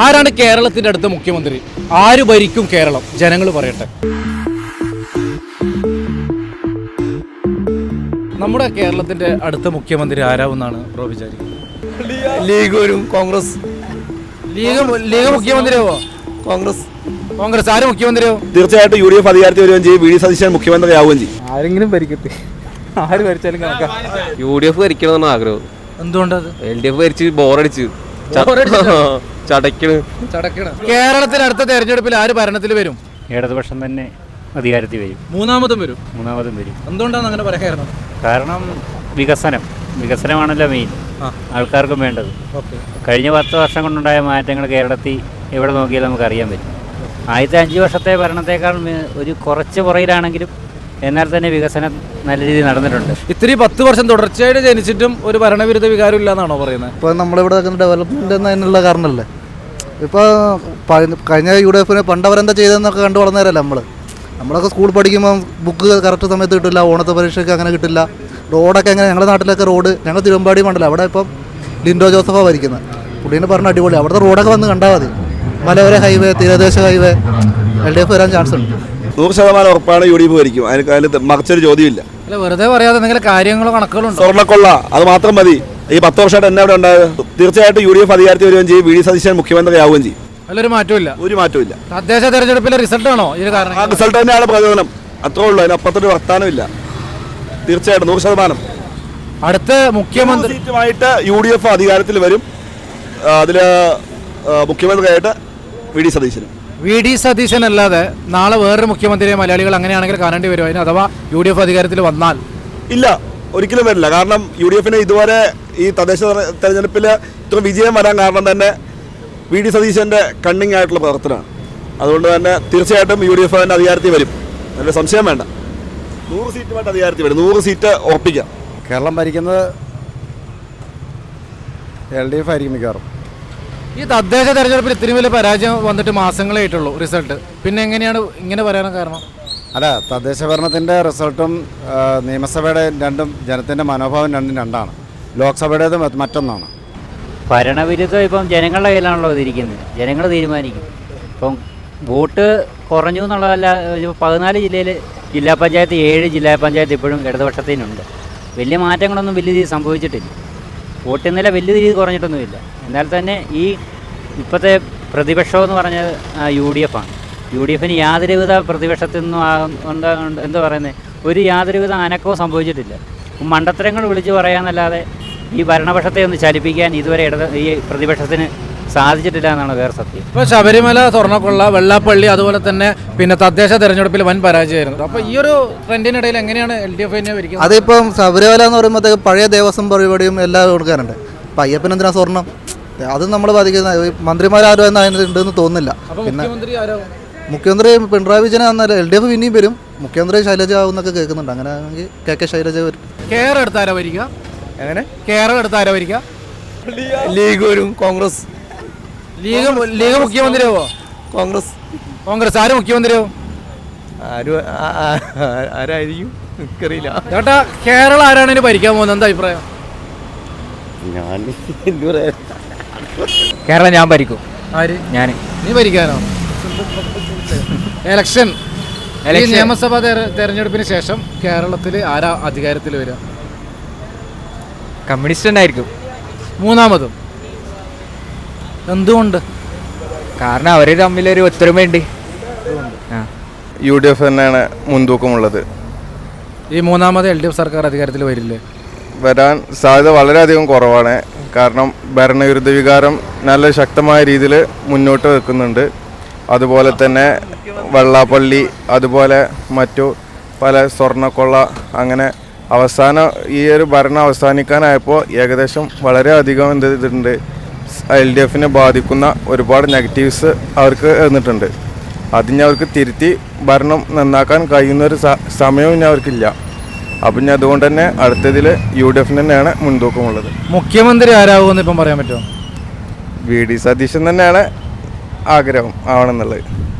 ആരാണ് കേരളത്തിന്റെ അടുത്ത മുഖ്യമന്ത്രി? ആര് ഭരിക്കും കേരളം? ജനങ്ങൾ പറയട്ടെ. നമ്മുടെ കേരളത്തിന്റെ അടുത്ത മുഖ്യമന്ത്രി ആരാവുന്നാണ് വിചാരിക്കുന്നത്? ലീഗ് വരും കോൺഗ്രസ്. ലീഗ് ലീഗ് മുഖ്യമന്ത്രിയാവോ? കോൺഗ്രസ്. കോൺഗ്രസ് ആര് മുഖ്യമന്ത്രിയാവും? തീർച്ചയായിട്ടും യു ഡി എഫ് അധികാരത്തിൽ വരികയും ചെയ്യും വി ഡി സതീശൻ മുഖ്യമന്ത്രിയാവുകയും ചെയ്യും. ആരെങ്കിലും ഭരിക്കട്ടെ. ആര് ഭരിച്ചാലും കണക്കാ. യു ഡി എഫ് ഭരിക്കണമെന്നാണ് ആഗ്രഹം. എന്തുകൊണ്ടത്? എൽ ഡി എഫ് ഭരിച്ച് ബോറടിച്ച് ചടക്കണ് ചടക്കണ കേരളത്തിൽ അടുത്ത തെരഞ്ഞെടുപ്പിൽ ആര് ഭരണത്തിൽ വരും? ഇടതുപക്ഷം തന്നെ അധികാരത്തിൽ വരും. മൂന്നാമതും വരും. മൂന്നാമതും വരും. എന്തുകൊണ്ടാണ് അങ്ങനെ പറയാൻ കാരണം കാരണം വികസനം. വികസനമാണല്ലോ മെയിൻ ആൾക്കാർക്കും വേണ്ടത്. ഓക്കെ. കഴിഞ്ഞ പത്ത് വർഷം കൊണ്ടുണ്ടായ മാറ്റങ്ങൾ കേരളത്തിൽ എവിടെ നോക്കിയാലും നമുക്ക് അറിയാൻ പറ്റും ആദ്യത്തെ അഞ്ച് വർഷത്തെ ഭരണത്തേക്കാൾ ഒരു കുറച്ച് പുറകിലാണെങ്കിലും എന്നാൽ തന്നെ വികസനം നല്ല രീതിയിൽ നടന്നിട്ടുണ്ട്. ഇത്തിരി പത്ത് വർഷം തുടർച്ചയായിട്ട് ജനിച്ചിട്ടും ഒരു ഭരണവിരുദ്ധ വികാരം ഇല്ല എന്നാണോ പറയുന്നത്? ഇപ്പോൾ നമ്മളിവിടെ ഡെവലപ്മെന്റ് എന്നതിനുള്ള കാരണമല്ലേ? ഇപ്പോൾ കഴിഞ്ഞ യു ഡി എഫിന് പണ്ട് അവരെന്താ ചെയ്തതെന്നൊക്കെ കണ്ടു വളർന്നവരല്ല നമ്മൾ നമ്മളൊക്കെ സ്കൂൾ പഠിക്കുമ്പോൾ ബുക്ക് കറക്റ്റ് സമയത്ത് കിട്ടില്ല ഓണത്തെ പരീക്ഷയ്ക്ക് അങ്ങനെ കിട്ടില്ല. റോഡൊക്കെ എങ്ങനെ ഞങ്ങളുടെ നാട്ടിലൊക്കെ റോഡ് ഞങ്ങൾ തിരുവമ്പാടി മണ്ഡലം അവിടെ ഇപ്പം ലിൻഡോ ജോസഫാണ് ഭരിക്കുന്നത്. പുള്ളീനെ പറഞ്ഞ അടിപൊളി അവിടുത്തെ റോഡൊക്കെ വന്ന് കണ്ടാൽ മതി. മലയോര ഹൈവേ തീരദേശ ഹൈവേ എൽ ഡി എഫ് വരാൻ ചാൻസ് ഉണ്ട്. നൂറ് ശതമാനം ഉറപ്പാണ് യു ഡി എഫ് ഭരിക്കും. അതിന് അതിൽ മറിച്ചൊരു ചോദ്യമില്ല. അല്ല വെറുതെ പറയാതെ എന്തെങ്കിലും കാര്യങ്ങളോ കണക്കുകളോ സ്വർണക്കൊള്ള അത് മാത്രം മതി. ഈ പത്ത് വർഷമായിട്ട് എന്നെ അവിടെ ഉണ്ടായത്? തീർച്ചയായിട്ടും യു ഡി എഫ് അധികാരത്തിൽ വരികയും ചെയ്യും വി ഡി സതീശൻ മുഖ്യമന്ത്രിയാവുകയും ചെയ്യും. അതിലൊരു മാറ്റമില്ല ഒരു മാറ്റമില്ല തദ്ദേശ തെരഞ്ഞെടുപ്പിലെ റിസൾട്ട് ആണോ കാരണം? ആ റിസൾട്ട് തന്നെയാണ് പ്രചോദനം. അത്രേ ഉള്ളൂ അതിനപ്പുറത്തൊരു വർത്താനമില്ല. തീർച്ചയായിട്ടും നൂറ് ശതമാനം. അടുത്ത മുഖ്യമന്ത്രി സീറ്റുമായിട്ട് യു ഡി എഫ് അധികാരത്തിൽ വരും. അതിൽ മുഖ്യമന്ത്രിയായിട്ട് വി ഡി സതീശനും. വി ഡി സതീശൻ അല്ലാതെ നാളെ വേറൊരു മുഖ്യമന്ത്രിയെ മലയാളികൾ അങ്ങനെയാണെങ്കിൽ കാണേണ്ടി വരുമോ? അതിന് അഥവാ യു ഡി എഫ് അധികാരത്തിൽ വന്നാൽ. ഇല്ല ഒരിക്കലും വരില്ല. കാരണം യു ഡി എഫിന് ഇതുവരെ ഈ തദ്ദേശ തെര- തെരഞ്ഞെടുപ്പിൽ ഇത്ര വിജയം വരാൻ കാരണം തന്നെ വി ഡി സതീശന്റെ കണ്ണിങ് ആയിട്ടുള്ള പ്രവർത്തനമാണ്. അതുകൊണ്ട് തന്നെ തീർച്ചയായിട്ടും യു ഡി എഫ് തന്നെ അധികാരത്തിൽ വരും. നല്ല സംശയം വേണ്ട. നൂറ് സീറ്റുമായിട്ട് അധികാരത്തിൽ വരും. നൂറ് സീറ്റ് ഉറപ്പിക്കാം. കേരളം ഭരിക്കുന്നത് എൽ ഡി എഫ് ആയിരിക്കും മിക്കവാറും. ഈ തദ്ദേശ തെരഞ്ഞെടുപ്പിൽ ഇത്രയും വലിയ പരാജയം വന്നിട്ട് മാസങ്ങളായിട്ടുള്ളൂ റിസൾട്ട് പിന്നെ എങ്ങനെയാണ് ഇങ്ങനെ പറയാൻ കാരണം? അല്ല തദ്ദേശ ഭരണത്തിന്റെ റിസൾട്ടും നിയമസഭയുടെ രണ്ടും ജനത്തിന്റെ മനോഭാവം രണ്ടും രണ്ടാണ്. ലോക്സഭയുടേത് മറ്റൊന്നാണ്. ഭരണവിരുദ്ധം ഇപ്പം ജനങ്ങളുടെ കയ്യിലാണല്ലോ ഇതിരിക്കുന്നത്. ജനങ്ങൾ തീരുമാനിക്കും. ഇപ്പം വോട്ട് കുറഞ്ഞു എന്നുള്ളതല്ല പതിനാല് ജില്ലയിൽ ജില്ലാ പഞ്ചായത്ത് ഏഴ് ജില്ലാ പഞ്ചായത്ത് ഇപ്പോഴും ഇടതുപക്ഷത്തിനുണ്ട്. വലിയ മാറ്റങ്ങളൊന്നും വലിയ രീതിയിൽ സംഭവിച്ചിട്ടില്ല. വോട്ട് നില വലിയ രീതിയിൽ കുറഞ്ഞിട്ടൊന്നുമില്ല. എന്നാൽ തന്നെ ഈ ഇപ്പോഴത്തെ പ്രതിപക്ഷം എന്ന് പറഞ്ഞത് യു ഡി എഫ് ആണ്. യു ഡി എഫിന് യാതൊരുവിധ പ്രതിപക്ഷത്തിൽ നിന്നും എന്താ പറയുന്നത് ഒരു യാതൊരുവിധ അനക്കവും സംഭവിച്ചിട്ടില്ല. മണ്ടത്തരങ്ങൾ വിളിച്ചു പറയാന്നല്ലാതെ ഈ ഭരണപക്ഷത്തെ ഒന്ന് ചലിപ്പിക്കാൻ ഇതുവരെ ഇടത് ഈ പ്രതിപക്ഷത്തിന് സാധിച്ചിട്ടില്ല എന്നാണ് വേറെ സത്യം. ഇപ്പൊ ശബരിമല സ്വർണക്കൊള്ള വെള്ളാപ്പള്ളി അതുപോലെ തന്നെ പിന്നെ തദ്ദേശ തെരഞ്ഞെടുപ്പിൽ വൻ പരാജയമായിരുന്നു. അപ്പൊ ഈ ഒരു ട്രെൻഡിനിടയിൽ എങ്ങനെയാണ് എൽ ഡി എഫ് ഭരിക്കുന്നത്? അതിപ്പം ശബരിമല എന്ന് പറയുമ്പോഴത്തേക്ക് പഴയ ദേവസ്വം പരിപാടിയും എല്ലാം കൊടുക്കാറുണ്ട് അപ്പം അയ്യപ്പൻ എന്തിനാ സ്വർണം? അത് നമ്മൾ ബാധിക്കുന്ന മന്ത്രിമാരാരോ എന്ന് അതിന് ഉണ്ടെന്ന് തോന്നുന്നില്ല പിന്നെ മുഖ്യമന്ത്രി ആരോ? മുഖ്യമന്ത്രി പിണറായി വിജയൻ എന്നാൽ എൽ ഡി എഫ് പിന്നെയും വരും. മുഖ്യമന്ത്രി ശൈലജ ആവുന്നൊക്കെ കേൾക്കുന്നുണ്ട്. അങ്ങനെ ആണെങ്കിൽ കെ കെ ശൈലജ വരും. കേരളം എടുത്താരോ ഭരിക്കുക? എങ്ങനെ? കേരളം എടുത്താരോ ഭരിക്കുക? ലീഗ് വരും കോൺഗ്രസ്. ലീഗ് ലീഗ് മുഖ്യമന്ത്രിയാവോ? കോൺഗ്രസ്. കോൺഗ്രസ് ആര് മുഖ്യമന്ത്രിയാവും? ആരും ആരായിരിക്കും? എനിക്കറിയില്ല. ചേട്ടാ കേരളം ആരാണ് ഇനി ഭരിക്കാൻ പോകുന്നത്? എന്താ അഭിപ്രായം? ഞാൻ എന്ത് പറയാ? കേരളം ഞാൻ ഭരിക്കും. ആര്? ഞാൻ നീ ഭരിക്കാനോ? എലക്ഷൻ ഈ നിയമസഭാ തെര- തെരഞ്ഞെടുപ്പിന് ശേഷം കേരളത്തിൽ ആരാ അധികാരത്തിൽ വരിക കമ്മ്യൂണിസ്റ്റ് തന്നെയായിരിക്കും. മൂന്നാമതും. എന്തുകൊണ്ട്? കാരണം അവർ തമ്മിലൊരു ഒത്തൊരുമയുണ്ട്. യു ഡി എഫ് തന്നെയാണ് മുൻതൂക്കമുള്ളത്. ഈ മൂന്നാമത് എൽ ഡി എഫ് സർക്കാർ അധികാരത്തിൽ വരില്ലേ? വരാൻ സാധ്യത വളരെയധികം കുറവാണ്. കാരണം ഭരണവിരുദ്ധ വികാരം നല്ല ശക്തമായ രീതിയിൽ മുന്നോട്ട് വെക്കുന്നുണ്ട്. അതുപോലെ തന്നെ വെള്ളാപ്പള്ളി അതുപോലെ മറ്റു പല സ്വർണക്കൊള്ള അങ്ങനെ അവസാനം ഈ ഒരു ഭരണം അവസാനിക്കാനായപ്പോൾ ഏകദേശം വളരെയധികം എന്ത് ഇതുണ്ട് എൽ ഡി എഫിനെ ബാധിക്കുന്ന ഒരുപാട് നെഗറ്റീവ്സ് അവർക്ക് വന്നിട്ടുണ്ട്. അതിന് അവർക്ക് തിരുത്തി ഭരണം നന്നാക്കാൻ കഴിയുന്ന ഒരു സ- സമയവും ഇനി അവർക്കില്ല. അപ്പം ഇനി അതുകൊണ്ട് തന്നെ അടുത്തതിൽ യു ഡി എഫിന് തന്നെയാണ് മുൻതൂക്കമുള്ളത്. മുഖ്യമന്ത്രി ആരാകുമെന്ന് ഇപ്പം പറയാൻ പറ്റുമോ? വി ഡി സതീശൻ തന്നെയാണ് ആഗ്രഹം ആവണമെന്നുള്ളത്.